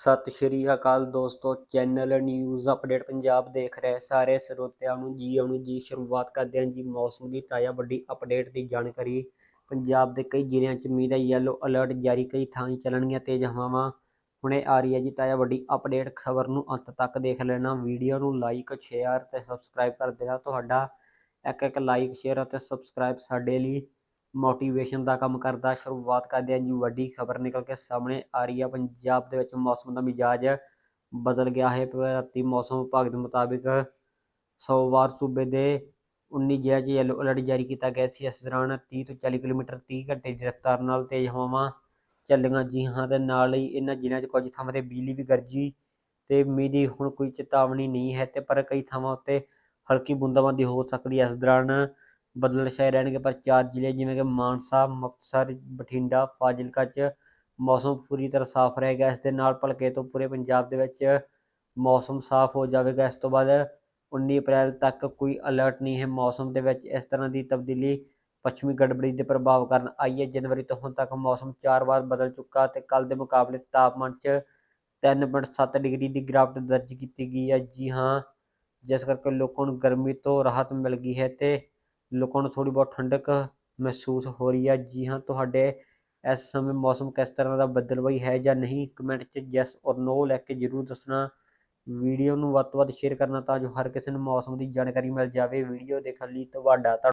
ਸਤਿ ਸ਼੍ਰੀ ਅਕਾਲ ਦੋਸਤੋ, channel news update Punjab ਦੇਖ ਰਹੇ ਸਾਰੇ ਸਰੋਤਿਆਂ ਨੂੰ। ਜੀ ਆਉਣ ਨੂੰ ਜੀ, ਸ਼ੁਰੂਆਤ ਕਰਦੇ ਹਾਂ ਜੀ ਮੌਸਮ ਦੀ ਤਾਜ਼ਾ ਵੱਡੀ ਅਪਡੇਟ ਦੀ ਜਾਣਕਾਰੀ। ਪੰਜਾਬ ਦੇ ਕਈ ਜ਼ਿਲ੍ਹਿਆਂ 'ਚ ਮੀਂਹ ਦਾ ਯੈਲੋ ਅਲਰਟ ਜਾਰੀ, ਕਈ ਥਾਂ 'ਤੇ ਚੱਲਣਗੀਆਂ ਤੇਜ਼ ਹਵਾਵਾਂ। ਹੁਣੇ ਆ ਰਹੀ ਹੈ ਜੀ ਤਾਜ਼ਾ ਵੱਡੀ ਅਪਡੇਟ, ਖਬਰ ਨੂੰ ਅੰਤ ਤੱਕ ਦੇਖ ਲੈਣਾ। ਵੀਡੀਓ ਨੂੰ ਲਾਈਕ ਸ਼ੇਅਰ ਤੇ ਸਬਸਕ੍ਰਾਈਬ ਕਰ ਦੇਣਾ। ਤੁਹਾਡਾ ਇੱਕ ਇੱਕ ਲਾਈਕ ਸ਼ੇਅਰ ਅਤੇ ਸਬਸਕ੍ਰਾਈਬ ਸਾਡੇ ਲਈ ਮੋਟੀਵੇਸ਼ਨ ਦਾ ਕੰਮ ਕਰਦਾ, ਸ਼ੁਰੂਆਤ ਕਰਦੇ ਹਾਂ ਜੀ, ਵੱਡੀ ਖਬਰ ਨਿਕਲ ਕੇ ਸਾਹਮਣੇ ਆ ਰਹੀ ਹੈ। ਪੰਜਾਬ ਦੇ ਵਿੱਚ ਮੌਸਮ ਦਾ ਮਿਜਾਜ ਬਦਲ ਗਿਆ ਹੈ। ਭਾਰਤੀ ਮੌਸਮ ਵਿਭਾਗ ਦੇ ਮੁਤਾਬਿਕ ਸੋਮਵਾਰ ਸੂਬੇ ਦੇ 19 ਜ਼ਿਲ੍ਹਿਆਂ 'ਚ ਯੈਲੋ ਅਲਰਟ ਜਾਰੀ ਕੀਤਾ ਗਿਆ ਸੀ। ਇਸ ਦੌਰਾਨ 30 ਤੋਂ 40 ਕਿਲੋਮੀਟਰ 30 ਘੰਟੇ ਦੀ ਰਫ਼ਤਾਰ ਨਾਲ ਤੇਜ਼ ਹਵਾਵਾਂ ਚੱਲੀਆਂ ਜੀ ਹਾਂ ਤੇ ਨਾਲ ਹੀ ਇਹਨਾਂ ਜ਼ਿਲ੍ਹਿਆਂ 'ਚ ਕੁਝ ਥਾਵਾਂ ਤੇ ਬਿਜਲੀ ਵੀ ਗਰਜੀ ਤੇ ਮੀਂਹ ਦੀ ਹੁਣ ਕੋਈ ਚੇਤਾਵਨੀ ਨਹੀਂ ਹੈ ਤੇ ਪਰ ਕਈ ਥਾਵਾਂ ਉੱਤੇ ਹਲਕੀ ਬੂੰਦਾਬਾਂਦੀ ਹੋ ਸਕਦੀ ਹੈ। ਇਸ ਦੌਰਾਨ ਬੱਦਲ ਛਾਏ ਰਹਿਣਗੇ, ਪਰ ਚਾਰ ਜ਼ਿਲ੍ਹੇ ਜਿਵੇਂ ਕਿ ਮਾਨਸਾ, ਮੁਕਤਸਰ, ਬਠਿੰਡਾ, ਫਾਜ਼ਿਲਕਾ 'ਚ ਮੌਸਮ ਪੂਰੀ ਤਰ੍ਹਾਂ ਸਾਫ਼ ਰਹੇਗਾ। ਇਸ ਦੇ ਨਾਲ ਭਲਕੇ ਤੋਂ ਪੂਰੇ ਪੰਜਾਬ ਦੇ ਵਿੱਚ ਮੌਸਮ ਸਾਫ਼ ਹੋ ਜਾਵੇਗਾ। ਇਸ ਤੋਂ ਬਾਅਦ 19 ਅਪ੍ਰੈਲ ਤੱਕ ਕੋਈ ਅਲਰਟ ਨਹੀਂ ਹੈ ਮੌਸਮ ਦੇ ਵਿੱਚ। ਇਸ ਤਰ੍ਹਾਂ ਦੀ ਤਬਦੀਲੀ ਪੱਛਮੀ ਗੜਬੜੀ ਦੇ ਪ੍ਰਭਾਵ ਕਾਰਨ ਆਈ ਹੈ। ਜਨਵਰੀ ਤੋਂ ਹੁਣ ਤੱਕ ਮੌਸਮ ਚਾਰ ਵਾਰ ਬਦਲ ਚੁੱਕਾ ਤੇ ਕੱਲ ਦੇ ਮੁਕਾਬਲੇ ਤਾਪਮਾਨ 'ਚ 3.7 ਡਿਗਰੀ ਦੀ ਗਿਰਾਵਟ ਦਰਜ ਕੀਤੀ ਗਈ ਹੈ। ਜੀ ਹਾਂ, ਜਿਸ ਕਰਕੇ ਲੋਕਾਂ ਨੂੰ ਗਰਮੀ ਤੋਂ ਰਾਹਤ ਮਿਲ ਗਈ ਹੈ ਤੇ ਲੋਕਾਂ ਨੂੰ ਥੋੜੀ ਬਹੁਤ ਠੰਡਕ ਮਹਿਸੂਸ ਹੋ ਰਹੀ ਹੈ ਜੀ ਹਾਂ, ਤੁਹਾਡੇ ਇਸ ਸਮੇਂ ਮੌਸਮ ਕਿਸ ਤਰ੍ਹਾਂ ਦਾ ਬਦਲਵਾਈ ਹੈ ਜਾਂ ਨਹੀਂ, ਕਮੈਂਟ 'ਚ ਯੈਸ ਔਰ ਨੋ ਲੈ ਕੇ ਜਰੂਰ ਦੱਸਣਾ। ਵੀਡੀਓ ਨੂੰ ਵੱਧ ਤੋਂ ਵੱਧ ਸ਼ੇਅਰ ਕਰਨਾ ਤਾਂ ਜੋ ਹਰ ਕਿਸੇ ਨੂੰ ਮੌਸਮ ਦੀ ਜਾਣਕਾਰੀ ਮਿਲ ਜਾਵੇ। ਵੀਡੀਓ ਦੇਖਣ ਲਈ ਤੁਹਾਡਾ ਧੰਨ-